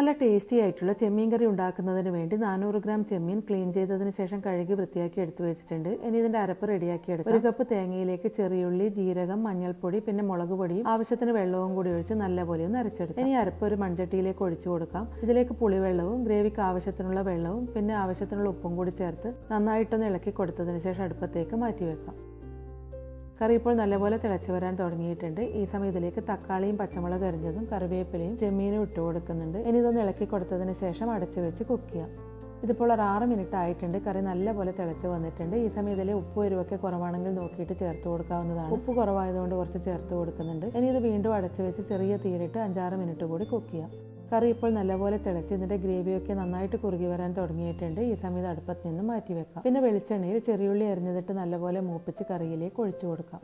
നല്ല ടേസ്റ്റി ആയിട്ടുള്ള ചെമ്മീൻ കറി ഉണ്ടാക്കുന്നതിന് വേണ്ടി നാനൂറ് ഗ്രാം ചെമ്മീൻ ക്ലീൻ ചെയ്തതിന് ശേഷം കഴുകി വൃത്തിയാക്കി എടുത്തു വെച്ചിട്ടുണ്ട്. ഇനി ഇതിന്റെ അരപ്പ് റെഡിയാക്കി എടുക്കാം. ഒരു കപ്പ് തേങ്ങയിലേക്ക് ചെറിയുള്ളി ജീരകം മഞ്ഞൾപ്പൊടി പിന്നെ മുളക് പൊടിയും ആവശ്യത്തിന് വെള്ളവും കൂടി ഒഴിച്ച് നല്ലപോലെ ഒന്ന് അരച്ചെടുക്കാം. ഇനി അരപ്പ് ഒരു മൺചട്ടിയിലേക്ക് ഒഴിച്ചു കൊടുക്കാം. ഇതിലേക്ക് പുളിവെള്ളവും ഗ്രേവിക്ക് ആവശ്യത്തിനുള്ള വെള്ളവും പിന്നെ ആവശ്യത്തിനുള്ള ഉപ്പും കൂടി ചേർത്ത് നന്നായിട്ടൊന്ന് ഇളക്കി കൊടുത്തതിന് ശേഷം അടുപ്പത്തേക്ക് മാറ്റി വെക്കാം കറി ഇപ്പോൾ നല്ലപോലെ തിളച്ചു വരാൻ തുടങ്ങിയിട്ടുണ്ട്. ഈ സമയത്തിലേക്ക് തക്കാളിയും പച്ചമുളക് അരിഞ്ഞതും കറിവേപ്പിലയും ചെമ്മീനും ഇട്ട് കൊടുക്കുന്നുണ്ട്. ഇനി ഇതൊന്ന് ഇളക്കി കൊടുത്തതിന് ശേഷം അടച്ചു വെച്ച് കുക്ക് ചെയ്യാം. ഇതിപ്പോൾ ഒരു ആറ് മിനിറ്റ് ആയിട്ടുണ്ട്. കറി നല്ലപോലെ തിളച്ച് വന്നിട്ടുണ്ട്. ഈ സമയത്തിലെ ഉപ്പ് എരിവൊക്കെ കുറവാണെങ്കിൽ നോക്കിയിട്ട് ചേർത്ത് കൊടുക്കാവുന്നതാണ്. ഉപ്പ് കുറവായതുകൊണ്ട് കുറച്ച് ചേർത്ത് കൊടുക്കുന്നുണ്ട്. ഇനി ഇത് വീണ്ടും അടച്ചു വെച്ച് ചെറിയ തീയിലിട്ട് അഞ്ചാറ് മിനിറ്റ് കൂടി കുക്ക് ചെയ്യാം. കറി ഇപ്പോൾ നല്ലപോലെ തിളച്ച് ഇതിന്റെ ഗ്രേവിയൊക്കെ നന്നായിട്ട് കുറുകി വരാൻ തുടങ്ങിയിട്ടുണ്ട്. ഈ സമയത്ത് അടുപ്പത്ത് നിന്ന് മാറ്റി വെക്കാം പിന്നെ വെളിച്ചെണ്ണയിൽ ചെറിയുള്ളി അരിഞ്ഞതിട്ട് നല്ലപോലെ മൂപ്പിച്ച് കറിയിലേക്ക് ഒഴിച്ചു കൊടുക്കാം.